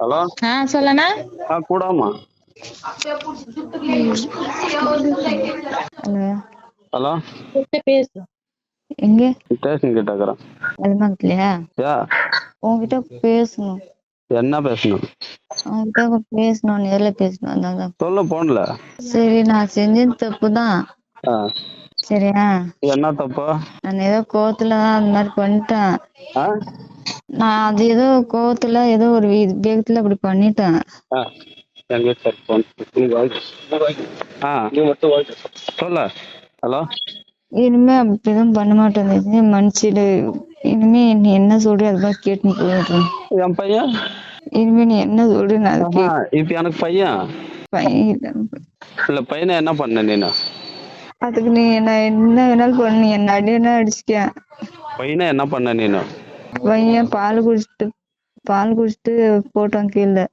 Hello? சொல்லண்ணா. கூடாமா hello? பேசு. எங்க? Station கிட்ட இருக்கிறேன் அதுமாங்கலையா யா. உன்கிட்ட பேசணும். என்ன பேசணும்? உன்கிட்ட பேசணும் நேர்ல பேசணும் அதான் சொல்ல போன்ல. சரி நான் செஞ்சது தப்பு தான் சரியா? என்ன தப்பு? நான் ஏதோ கோவத்துல தான் அந்த மாதிரி பண்ணிட்டேன். நான் அது ஏதோ கோவத்துல ஏதோ ஒரு வேகத்துல அப்படி பண்ணிட்டேன். சொல்ல. ஹலோ. இனிமே அப்படி எதுவும் பண்ண மாட்டேன். தயவு மன்னிச்சிடு. இனிமே நீ என்ன சொல்ற அது மாதிரி கேட்டு போயிடுறேன். என் பையன்? இனிமே நீ என்ன சொல்ற நான் இப்ப எனக்கு பையன். கேட்பேன் இல்ல பையனை என்ன பண்ண நீனு? அதுக்கு நீ என்ன என்ன வேணாலும் பண்ணு. நீ என்ன அடி என்ன அடிச்சுக்க. பையனை என்ன பண்ண நீனு? பையன் பால் குடிச்சிட்டு பால் குடிச்சிட்டு போட்டான் கீழே.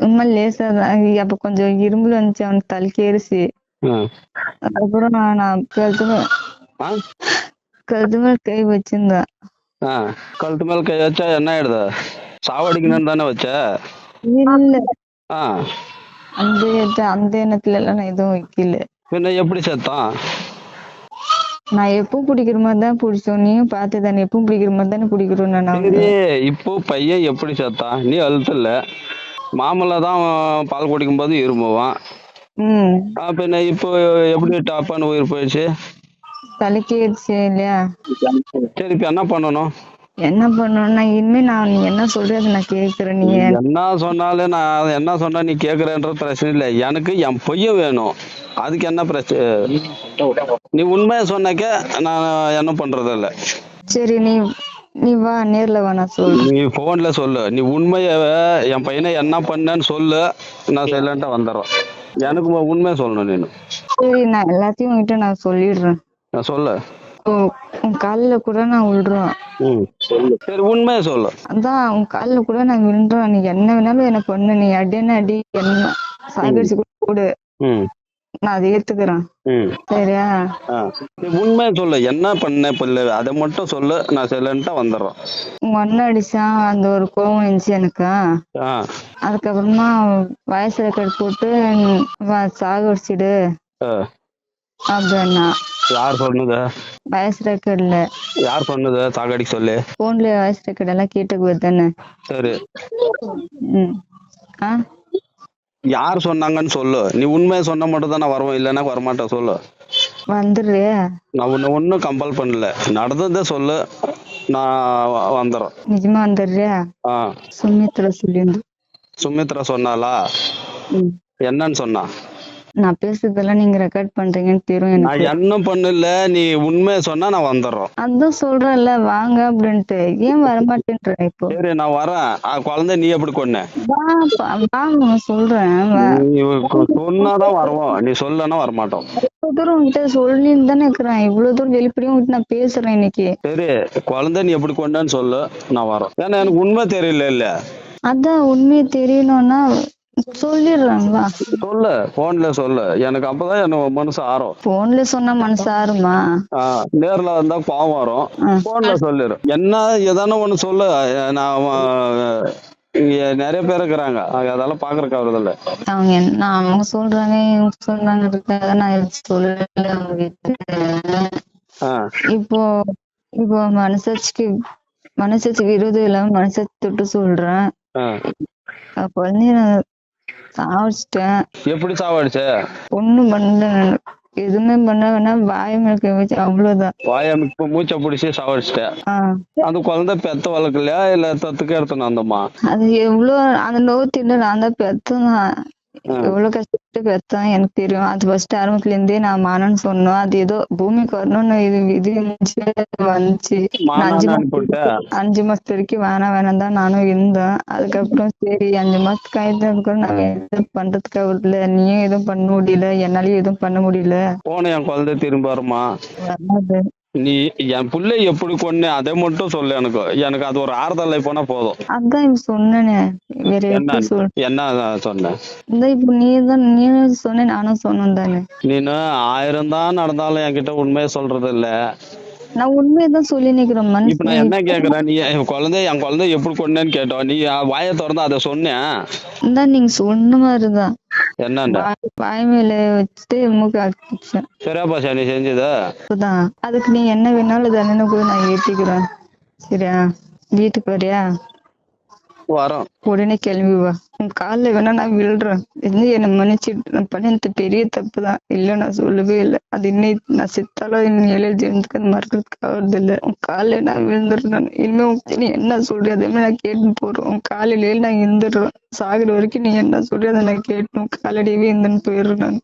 சும்மா லேசா தான் அப்ப கொஞ்சம் இரும்புல வந்துச்சு அவனுக்கு தலைக்கு ஏறிச்சு. அதுக்கப்புறம் நான் கழுத்து கழுத்து மேல கை வச்சிருந்தேன். கழுத்து மேல கை வச்சா என்ன ஆயிடுது? சாவடிக்கணும்னு தானே வச்ச? இல்ல. அந்த அந்த எண்ணத்துல எல்லாம் நான் எதுவும் வைக்கல. பின்ன எப்படி செத்தான்? நான் எப்பவும் பிடிக்கிற மாதிரி தான் பிடிச்சோம். நீயும் பார்த்து தானே எப்பவும் பிடிக்கிற மாதிரி தானே பிடிக்கிறோம் நான் இப்போ பையன் எப்படி செத்தான் நீ அழுத்தல மாமல்ல தான் பால் குடிக்கும் போது இருமுவான் பின்ன இப்போ எப்படி டாப்பான உயிர் போயிடுச்சு? தலைக்கு ஏறிச்சு இல்லையா? சரி இப்ப என்ன பண்ணணும்? என்ன பண்ணணும்னா இனிமே நான் நீ என்ன சொல்றது நான் கேக்குறேன் நீ என்ன சொன்னாலும் நான் என்ன சொன்னா நீ கேக்குறேன்ற பிரச்சனை இல்லை. எனக்கு என் பையன் வேணும். அதுக்கு என்ன பிரச்சனை நீ உண்மையை சொன்னாக்க நான் என்ன பண்றது இல்ல சரி நீ நீ வா நேர்ல வா நான் சொல்றேன். நீ போன்ல சொல்லு. நீ உண்மைய என் பையனை என்ன பண்ணேன்னு சொல்லு. நான் சைலண்டா வந்துடுறேன். எனக்கு உண்மையை சொல்லணும் நீனு. சரி நான் எல்லாத்தையும் உன்கிட்ட நான் சொல்லிடுறேன். நான் சொல்லு. உன் கால்ல கூட நான் விழுறேன் சொல்லு. சரி உண்மையை சொல்லு. அதான் உன் கால்ல கூட நான் விழுறேன் நீ என்ன வேணாலும் என்ன பண்ணு நீ அடி என்ன அடி என்ன சாகடிச்சு கூட நான் அதை ஏத்துக்கிறேன். சரியா? உண்மையை சொல்லு. என்ன பண்ண பிள்ளை? அதை மட்டும் சொல்லு. நான் சைலண்டா வந்துடுறேன். உங்க அண்ணன் அடிச்சான் அந்த ஒரு கோவம் இருந்துச்சு எனக்கு. அதுக்கப்புறமா வயசு ரெக்கார்ட் போட்டு வா சாகடிச்சிடு ஆ. அப்படின்னா. யார் சொன்னது? வயசு ரெக்கார்ட்ல யார் சொன்னது? சாகடிக்க சொல்லி. போன்ல வாய்ஸ் ரெக்கார்ட் எல்லாம் கேட்டுக்கு தானே. சரி. யார் சொன்னாங்கன்னு சொல்லு. நீ உண்மையை சொன்னா மட்டும் தான் நான் வருவேன் இல்லைன்னா வரமாட்டேன் சொல்லு. வந்துடுறே நான் உன்னை ஒன்றும் கம்பல் பண்ணல. நடந்ததை சொல்லு. நான் வந்துடுறேன் நிஜமா வந்துடுறியா ஆ. சுமித்ரா சொல்லியிருந்து. சுமித்ரா சொன்னாலா என்னன்னு சொன்னா? நான் பேசுறதெல்லாம் நீங்க ரெக்கார்ட் பண்றீங்கன்னு தெரியும் நான் எனக்கு என்ன பண்ணல நீ உண்மையை சொன்னா நான் வந்துடுறோம் அதான் சொல்றேன்ல வாங்க அப்படின்ட்டு. ஏன் வரமாட்டேன்ற இப்போ? சரி நான் வரேன். ஆ, குழந்தை நீ எப்படி கொன்ன? வா பா- நான் சொல்றேன் வா. நீ சொன்னாதான் வருவோம். நீ சொல்லனா வரமாட்டோம். இவ்வளவு தூரம் உங்ககிட்ட சொல்லின்னு தானே இருக்கிறேன். இவ்வளவு தூரம் வெளிப்படையும் உங்ககிட்ட நான் பேசுறேன் இன்னைக்கு. சரி குழந்தை நீ எப்படி கொண்டான்னு சொல்லு. நான் வரேன் ஏன்னா எனக்கு உண்மை தெரியல இல்ல. அதான் உண்மையை தெரியணும்னா சொல்லிடுறேன் வா சொல்லு போன்ல சொல்லு. எனக்கு அப்பதான் எனக்கு மனசு ஆறும். போன்ல சொன்னா மனசு ஆறுமா? நேர்ல வந்தா கோவம் வரும். ஆ. போன்ல சொல்லிடு என்ன எதான ஒண்ணு சொல்லு. நான் நிறைய பேர் இருக்கிறாங்க. அதெல்லாம் பாக்குறக்கு ஆகுறதில்ல அவங்க என்ன அவங்க சொல்றாங்க இவங்க சொல்றாங்க நான் சொல்லல அவங்க இப்போ இப்போ மனசாட்சிக்கு மனசாட்சி விரோதம் இல்லாம மனசாட்சி தொட்டு சொல்றேன். ஆ. சாவடிச்சிட்டேன். எப்படி சாவடிச்ச? ஒண்ணும் பண்ணல எதுவுமே பண்ண வேணா வாய மேல வச்சு அவ்வளவுதான். வாய இப்ப மூச்சை பிடிச்சி சாவடிச்சிட்டேன் அந்த குழந்தை பெத்த வளர்க்கலையா? இல்ல தத்துக்கு எடுத்துன்னு வந்தோமா? அது எவ்வளவு அந்த நோவு தின்னு நான் தான் பெத்தேன்? எவ்வளவு கஷ்டப்பட்டு பெத்தேன் எனக்கு தெரியும். அது ஃபர்ஸ்ட் ஆரம்பத்துல இருந்தே நான் மானன்னு சொன்னோம். அது ஏதோ பூமிக்கு வரணும்னு இது இது இருந்துச்சு, வந்துச்சு. அஞ்சு அஞ்சு மாசத்து வரைக்கும் வேணாம் வேணாம் தான் நானும் இருந்தேன். அதுக்கப்புறம் சரி அஞ்சு மாசத்துக்கு ஆயிட்டதுக்கு நான் எதுவும் பண்றதுக்காக இல்ல நீயும் எதுவும் பண்ண முடியல. என்னாலயும் எதுவும் பண்ண முடியல. போன என் குழந்தை திரும்ப வருமா நீ என் புள்ளை எப்படி கொன்னு அதை மட்டும் சொல்லு எனக்கு. எனக்கு அது ஒரு ஆறுதலை போனா போதும். அதான் சொன்னேனே. வேற என்ன என்ன சொன்னேன்? இந்த இப்ப நீ தான் நீயும் சொன்ன நானும் சொன்னேன் தானே நீனு ஆயிரம் தான் நடந்தாலும் என்கிட்ட உண்மையை சொல்றது இல்ல நான் உண்மையதான் சொல்லி நிக்கிறேன் இப்ப நான் என்ன கேக்குறேன்? நீ என் குழந்தை என் குழந்தை எப்படி கொண்டேன்னு கேட்டோம் நீ வாயை திறந்து அதை சொன்னேன். நீங்க சொன்ன மாதிரிதான். என்னண்டா? வாய் மேல வச்சுட்டு மூக்க ஆக்கிச்சேன் சரியா பாஷா நீ செஞ்சதா. அதுக்கு நீ என்ன வேணாலும் தண்டனை கூட நான் ஏத்திக்கிறேன். சரியா? வீட்டுக்கு வரியா? வரோம் உடனே கிளம்பி வா. உன் காலில் வேணா நான் விழுறேன். இது என்ன மன்னிச்சுட்டு நான் பண்ணது பெரிய தப்பு தான் இல்ல நான் சொல்லவே இல்லை. அது இன்னைக்கு நான் செத்தாலும் இன்னும் ஏழை ஜென்மத்துக்கு அந்த மறக்கிறதுக்கு ஆகுறது உன் காலில் நான் விழுந்துடுறேன் நான். இனிமே நீ என்ன சொல்றிய அதே மாதிரி நான் கேட்டு போறேன். உன் காலையில நான் இருந்துடுறேன் சாகுற வரைக்கும் நீ என்ன சொல்றிய அதை நான் கேட்டு உன் காலடியவே இருந்துன்னு போயிடுறேன் நான்.